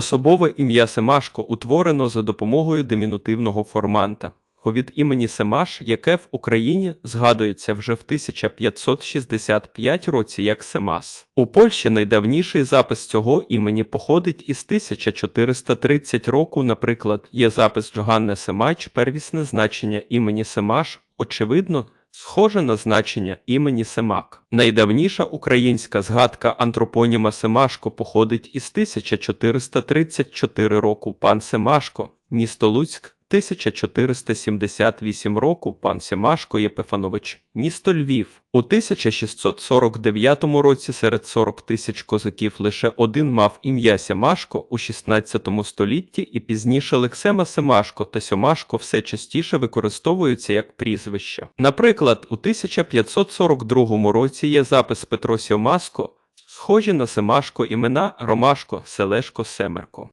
Особове ім'я Семашко утворено за допомогою димінутивного форманта. Від імені Семаш, яке в Україні згадується вже в 1565 році як Семас. У Польщі найдавніший запис цього імені походить із 1430 року. Наприклад, є запис Джоганне Семач, первісне значення імені Семаш, очевидно, схоже на значення імені Семак. Найдавніша українська згадка антропоніма Семашко походить із 1434 року. Пан Семашко, місто Луцьк. 1478 року пан Семашко Єпифанович, місто Львів. У 1649 році серед 40 тисяч козаків лише один мав ім'я Семашко у 16 столітті і пізніше Лексема Семашко та Сьомашко все частіше використовуються як прізвища. Наприклад, у 1542 році є запис Петро Сьомаско, схожі на Семашко імена Ромашко, Селешко, Семерко.